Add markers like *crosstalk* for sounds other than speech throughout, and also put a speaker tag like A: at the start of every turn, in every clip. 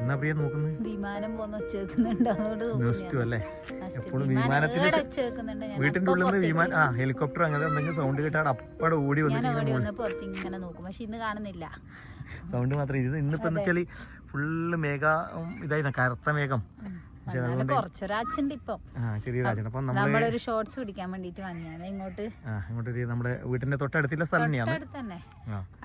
A: എന്നാ പ്രിയ നോക്കുന്നത്
B: വിമാനം
A: അല്ലേ? എപ്പോഴും
B: വിമാനം
A: വിമാനത്തിന്റെ വീട്ടിന്റെ ഉള്ളിൽ നിന്ന് വിമാനം ആ ഹെലികോപ്റ്റർ അങ്ങനെ എന്തെങ്കിലും സൗണ്ട് കേട്ടാൽ അപ്പടെ ഓടി
B: വന്നു വന്നിട്ട് ഇങ്ങനെ നോക്കും. പക്ഷെ ഇന്ന് കാണുന്നില്ല.
A: സൗണ്ട് മാത്രം ഇത് ഇന്നിപ്പോ എന്താ ഫുള്ള് മേഘ ഇതായിരുന്നു കറുത്ത മേഘം.
B: കുറച്ചൊരാച്ചുണ്ട് ഇപ്പം.
A: ആ ചെറിയ രാജൻ അപ്പൊ നമ്മൾ
B: നമ്മളൊരു ഷോർട്സ് പിടിക്കാൻ വേണ്ടിട്ട് വന്നതാണ്. ഇങ്ങോട്ട്
A: ആ ഇങ്ങോട്ടൊരു നമ്മുടെ വീട്ടിന്റെ തൊട്ടടുത്തുള്ള സ്ഥലം
B: തന്നെ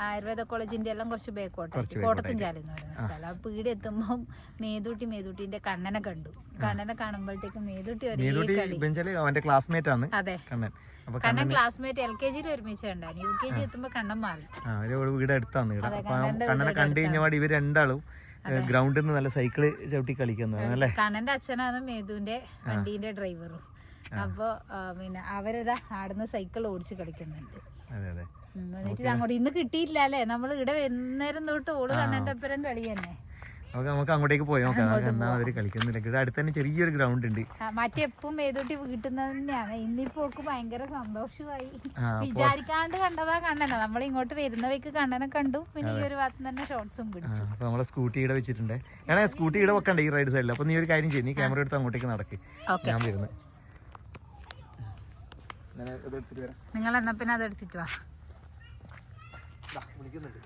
B: ആയുർവേദ കോളേജിന്റെ എല്ലാം കുറച്ച്
A: കുറച്ച്
B: ബേക്കോട്ടായിട്ട് കോട്ടത്തും ചാലി എന്ന് പറയുന്ന സ്ഥലം. അപ്പൊ ഇവിടെ എത്തുമ്പോ മേതൂട്ടി മേതൂട്ടിന്റെ കണ്ണനെ കണ്ടു. കണ്ണനെ കാണുമ്പോഴത്തേക്കും മേതൂട്ടി ഒരേ
A: അവന്റെ ക്ലാസ്മേറ്റ് ആണ്
B: അതെ.
A: Kannan.
B: Kannan classmate L K ജിയിൽ ഒരുമിച്ച് ഉണ്ടായിരുന്നു യു കെ ജി എത്തുമ്പോ കണ്ണൻ മാറി.
A: ആ വീട് അടുത്താണ് കണ്ണനെ കണ്ടു കഴിഞ്ഞ ഇവർ രണ്ടാളും ഗ്രൗണ്ടിൽ നിന്ന് നല്ല സൈക്കിൾ ചവിട്ടി കളിക്കുന്നതാണ് അല്ലേ?
B: കണ്ണന്റെ അച്ഛനാണ് മേതുവിന്റെ വണ്ടീന്റെ ഡ്രൈവറും. അപ്പൊ പിന്നെ അവരിതാ ആടുന്ന സൈക്കിൾ ഓടിച്ച് കളിക്കുന്നുണ്ട്.
A: അതെ അതെ.
B: എന്നിട്ട് അങ്ങോട്ട് ഇന്ന് കിട്ടിയില്ല അല്ലേ? നമ്മൾ ഇവിടെ വൈകുന്നേരം തൊട്ട് ഓൾ കണ്ണന്റെ ഒപ്പരം കളി തന്നെ
A: നമുക്ക് നമുക്ക് അങ്ങോട്ടേക്ക് പോയി നോക്കാം. നമുക്ക് എന്നാ അവർ കളിക്കുന്നില്ല. ഇവിടെ അടുത്ത് തന്നെ ചെറിയൊരു ഗ്രൗണ്ട് ഉണ്ട്.
B: മറ്റെപ്പും ഏതോട്ടി കിട്ടുന്നത് തന്നെയാണ്. ഇന്നിപ്പോ ഭയങ്കര സന്തോഷമായി. വിചാരിക്കാണ്ട് കണ്ടതാ കണ്ണനെ. നമ്മൾ ഇങ്ങോട്ട് വരുന്നവയ്ക്ക് കണ്ണനെ കണ്ടു. പിന്നെ ഈ ഒരു ഭാഗത്ത് തന്നെ ഷോർട്സും പിടിച്ചു.
A: അപ്പൊ നമ്മളെ സ്കൂട്ടി ഇവിടെ വെച്ചിട്ടുണ്ട്. ഞാൻ സ്കൂട്ടി ഇവിടെ വെക്കണ്ട ഈ റൈഡ് സൈഡിൽ അപ്പൊ നീ ഒരു കാര്യം ചെയ്യും. നീ ക്യാമറ എടുത്ത് അങ്ങോട്ടേക്ക് നടക്ക്.
B: ഓക്കെ.
A: ഞാൻ വരുന്നത്
B: നിങ്ങൾ എന്നാ പിന്നെ അത് എടുത്തിട്ട് വാ.
A: ദാ, വിളിക്കുന്നുണ്ട്.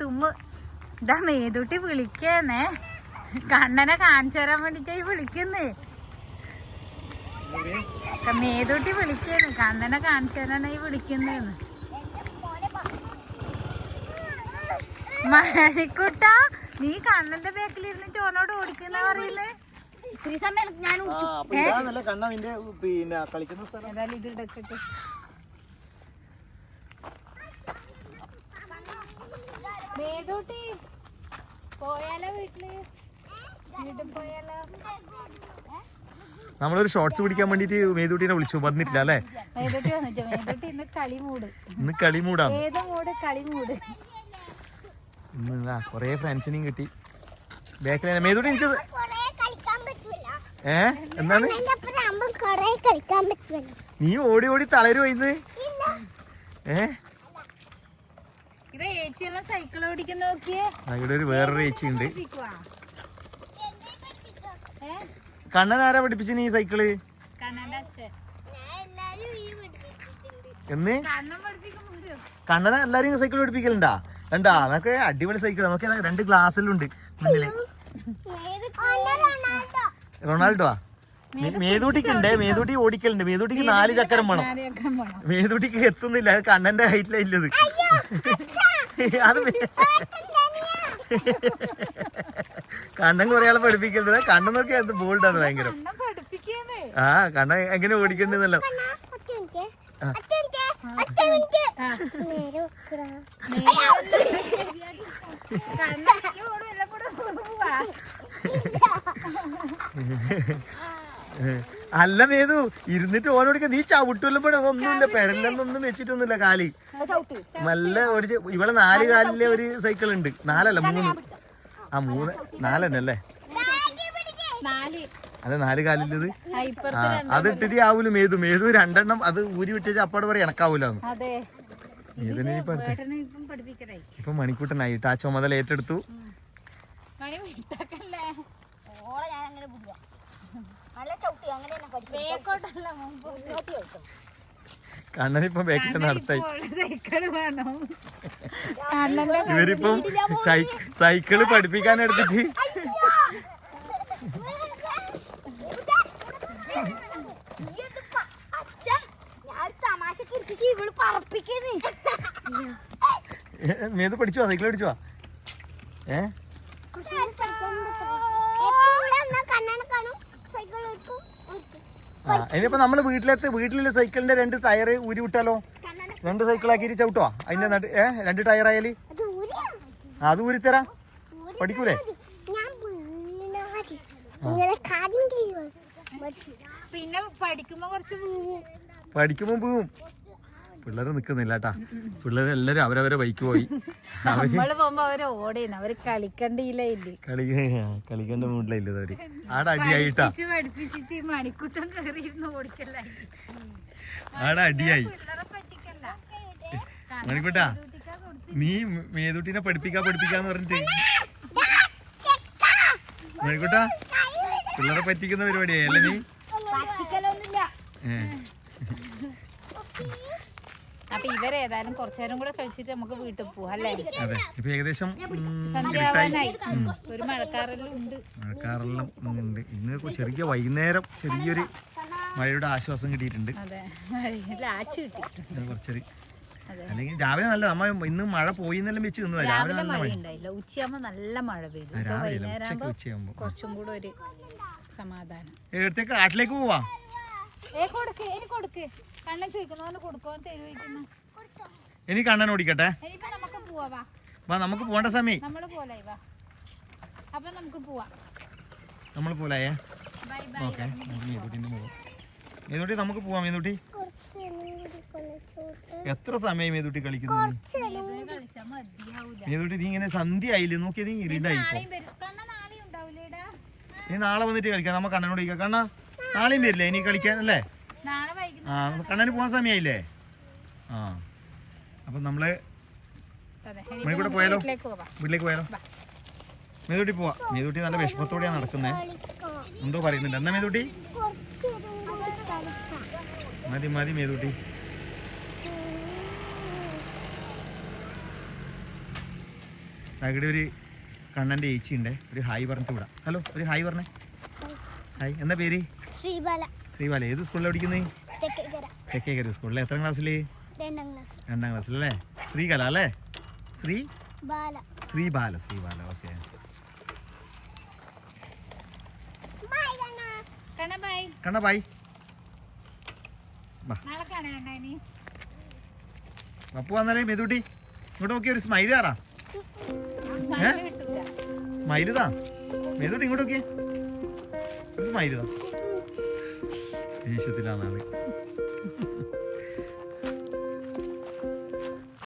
B: തുമ്മ്. ഇതാ മേതൂട്ടി വിളിക്കുന്നേ. കണ്ണനെ കാണിച്ചു തരാൻ വേണ്ടിട്ടായി വിളിക്കുന്നേ. മേതൂട്ടി വിളിക്കുന്നു. കണ്ണനെ കാണിച്ചു തരാനായി വിളിക്കുന്നേന്ന്. മണിക്കുട്ട നീ കണ്ണന്റെ ബാക്കിൽ ഇരുന്നിട്ട് ഓനോട് ഓടിക്കുന്ന പറയുന്നേ?
A: ഇത്രയും സമയം ഞാൻ കണ്ണ നിന്റെ പിന്നെ കളിക്കുന്ന സ്ഥലം.
B: ഏതായാലും ഇത് എടുക്കട്ടെ. മേതൂട്ടി പോയാലോ വീട്ടിൽ? വീട്ടിൽ പോയാലോ?
A: നമ്മളൊരു ഷോർട്സ് പിടിക്കാൻ വേണ്ടിട്ട് മേതൂട്ടിനെ വിളിച്ചു വന്നിട്ടില്ല അല്ലേ?
B: മേതൂട്ടി വന്നിട്ട് മേതൂട്ടി ഇന്ന് കളി മൂട്.
A: ഇന്ന് കളി മൂടാണ്
B: ഏത് മൂട്? കളി മൂട്.
A: ഇന്ന് കൊറേ ഫ്രണ്ട്സിനെയും കിട്ടി. ബാക്കിൽ മേതൂട്ടി എനിക്ക് ഏ? എന്താണ്? നീ ഓടി ഓടി തളരുവായിരുന്നു ഏഹ് ഏ?
B: ഇത് ഏച്ചിയെല്ലാം സൈക്കിൾ ഓടിക്കാൻ നോക്കിയേ.
A: ഇവിടെ ഒരു വേറൊരു ഏച്ചി ഉണ്ട്. കണ്ണൻ ആരാ പഠിപ്പിച്ചു നീ
B: സൈക്കിൾ
A: എന്ന്? കണ്ണനെ എല്ലാരും സൈക്കിൾ പഠിപ്പിക്കലുണ്ടാ കണ്ടാ നമുക്ക് അടിപൊളി സൈക്കിൾ നമുക്ക് രണ്ട് ഗ്ലാസ്സിലുണ്ട് മുന്നിൽ റൊണാൾഡോ? ഉണ്ട്. മേതൂട്ടി ഓടിക്കലുണ്ട്. മേതൂട്ടിക്ക് നാല് ചക്രം വേണം. മേതൂട്ടിക്ക് എത്തുന്നില്ല. അത് കണ്ണന്റെ ഹൈറ്റിലാ ഇല്ലത്. അത് കണ്ണൻ കുറെ ആളെ പഠിപ്പിക്കുന്നത് കണ്ണൻ നോക്കി അത് ബോൾഡാണ് ഭയങ്കര. ആ കണ്ണൻ എങ്ങനെ ഓടിക്കണ്ടെന്നല്ലോ.
B: ആ. *laughs*
A: അല്ല മേതു ഇരുന്നിട്ട് ഓനോടിക്ക നീ ചവിട്ടുമല്ലോ ഇവിടെ ഒന്നുമില്ല പെടലൊന്നും വെച്ചിട്ടൊന്നുമില്ല കാലി. നല്ല ഓടിച്ച് ഇവിടെ നാല് കാലിലെ ഒരു സൈക്കിൾ ഉണ്ട് നാലല്ല മൂന്ന്. ആ മൂന്ന്. നാലെന്നെ അല്ലേ അതെ നാല് കാലിലത്.
B: ആ,
A: അത് ഇട്ടിട്ട് ആവൂല മേതു. മേതു രണ്ടെണ്ണം അത് ഊരി വിട്ടേച്ച് അപ്പാട് പറയാം എനക്കാവൂല മേതുനെ ഇപ്പൊ
B: ഇപ്പൊ
A: മണിക്കൂട്ടനായിട്ട് ആ ചുമതല ഏറ്റെടുത്തു
B: മണി വിട്ടക്കല്ലേ
C: ഓളെ ഞാൻ അങ്ങനെ വിടുക നല്ല ചവിട്ടി അങ്ങനെ തന്നെ പഠിക്കും
A: കണ്ണനിപ്പം ബാക്കിൽ നടത്തായി
B: സൈക്കിൾ
A: ഇവരിപ്പം സൈക്കിൾ പഠിപ്പിക്കാൻ എടുത്തിട്ട്. മീത് പഠിച്ചുവാ സൈക്കിൾ പഠിച്ചുവാ ഏ? ആ ഇനിയിപ്പോ നമ്മൾ വീട്ടിലെത്തി വീട്ടിലെ സൈക്കിളിന്റെ രണ്ട് ടയർ ഊരി വിട്ടാലോ? രണ്ട് സൈക്കിളാക്കി ചവിട്ടോ അതിന്റെ ഏ രണ്ട് ടയർ ആയാൽ? അത് ഊരിത്തരാ. പഠിക്കൂലേ?
B: പിന്നെ പഠിക്കുമ്പോ കുറച്ച്
A: പഠിക്കുമ്പോ പോവും. പിള്ളേര് നിക്കുന്നില്ല കേട്ടാ പിള്ളേര് എല്ലാരും അവരവരെ ബൈക്ക് പോയി. *laughs* കളിക്കണ്ട
B: നമ്മൾ പോകുമ്പോ അവർ ഓടേന് അവർ കളിക്കണ്ടില്ല ഇല്ലേ?
A: കളി കളിക്കേണ്ട മൂഡിലില്ല അവർ? ആടെ അടിയായിട്ടാ.
B: പഠിപ്പിച്ച് പഠിപ്പിച്ചിട്ട് ഈ മണിക്കൂട്ടം കയറിയിരുന്ന് ഓടിക്കലായി
A: ആടെ അടിയായി. മണിക്കൂട്ടാ നീ മേതുട്ടിനെ പഠിപ്പിക്കാ പഠിപ്പിക്കാന്ന് പറഞ്ഞിട്ട്. മണിക്കൂട്ടാ പിള്ളേരെ പറ്റിക്കുന്ന പരിപാടിയായി അല്ലേ നീ?
C: പറ്റിക്കലൊന്നുമില്ല
A: ഏ.
B: അപ്പൊ ഇവരേതായാലും കുറച്ചു നേരം കൂടെ കഴിച്ചിട്ട് നമുക്ക് വീട്ടിൽ പോവാം അല്ലേ?
A: അതെ ഇപ്പൊ ഏകദേശം
B: സന്ധ്യാവാനായി. ഒരു മഴക്കാറെല്ലാം ഉണ്ട്.
A: മഴക്കാറെല്ലാം ഉണ്ട്. ഇന്ന് ചെറിയ വൈകുന്നേരം ചെറിയൊരു മഴയുടെ ആശ്വാസം കിട്ടിയിട്ടുണ്ട്.
B: അതെ മഴയിൽ ആച്ചു കിട്ടിയിട്ടുണ്ട്.
A: കുറച്ചൊരു അല്ലെങ്കിൽ രാവിലെ നല്ല നമ്മ ഇന്ന് മഴ പോയി എന്നെല്ലാം വെച്ച് നിന്നു രാവിലെ നല്ല
B: മഴ. ഉണ്ടായില്ല ഉച്ചയാകുമ്പോ നല്ല മഴ പെയ്തു.
A: രാവിലെ ഉച്ചയാകുമ്പോ
B: കുറച്ചും കൂടെ ഒരു സമാധാനം.
A: എടുത്തേക്ക് കാട്ടിലേക്ക് പോവാ.
B: ഏ കൊടുക്ക്. ഇനി കൊടുക്ക്. കണ്ണൻ കൊടുക്കോ തരുവയ്ക്കുന്നു
A: ഇനി കണ്ണൻ ഓടിക്കട്ടെ.
B: ഇനിയിപ്പോ നമുക്ക് പോവാ
A: വാ. നമുക്ക് പോകേണ്ട സമയം
B: നമ്മൾ പോലെ വാ. അപ്പൊ നമുക്ക് പോവാം.
A: നമ്മൾ പോലായേ
B: ബൈ ബൈ.
A: ഓക്കെ മേതൂട്ടി നമുക്ക് പോവാം മേതൂട്ടി. എത്ര സമയം മേതൂട്ടി കളിക്കുന്നു? മേതൂട്ടി നീ ഇങ്ങനെ സന്ധ്യ ആയില്ലേ നോക്കിയത് നീ ഇരുണ്ടായി നീ നാളെ വന്നിട്ട് കളിക്കാം. നമ്മ കണ്ണനോട് ചോദിക്കാം. കണ്ണ നാളെയും വരില്ലേ? ഇനി കളിക്കാൻ അല്ലേ? ആ കണ്ണന് പോകാൻ സമയമായില്ലേ ആ. അപ്പം
B: നമ്മൾ
A: മണിക്കൂടെ പോയാലോ?
B: വീട്ടിലേക്ക്
A: പോയാലോ? മേതൂട്ടി പോവാ. മേതൂട്ടി നല്ല വിഷമത്തോടെയാണ് നടക്കുന്നത് എന്തോ പറയുന്നുണ്ട്. എന്നാ മേതൂട്ടി? മതി മതി മേതൂട്ടി. അവിടെ ഒരു കണ്ണന്റെ ഏച്ചി ഉണ്ട് ഒരു ഹായ് പറഞ്ഞിട്ട് വിടാം. ഹലോ ഒരു ഹായ് പറഞ്ഞേ. ഹായ്. എന്താ പേര്?
C: ശ്രീബാല.
A: ശ്രീബാല. ഏത് സ്കൂളിലാണ് പഠിക്കുന്നത്
C: തെക്കേക്കര
A: സ്കൂളിൽ എത്രാം ക്ലാസ്സിൽ
C: രണ്ടാം ക്ലാസ്.
A: രണ്ടാം അല്ലേ ശ്രീകല അല്ലേ? ശ്രീ?
C: ബാല.
A: ശ്രീ ബാല ശ്രീ
B: ബാല ബൈ
A: കണ്ണ ബായ് പപ്പു വന്നാലേ മെതുട്ടി. ഇങ്ങോട്ട് നോക്കി ഒരു സ്മൈൽ താറാ സ്മൈൽ താ മെതുട്ടി ഇങ്ങോട്ട് നോക്കിയേ. ഒരു സ്മൈൽ താ ദേഷ്യത്തിലാണ് ആൾ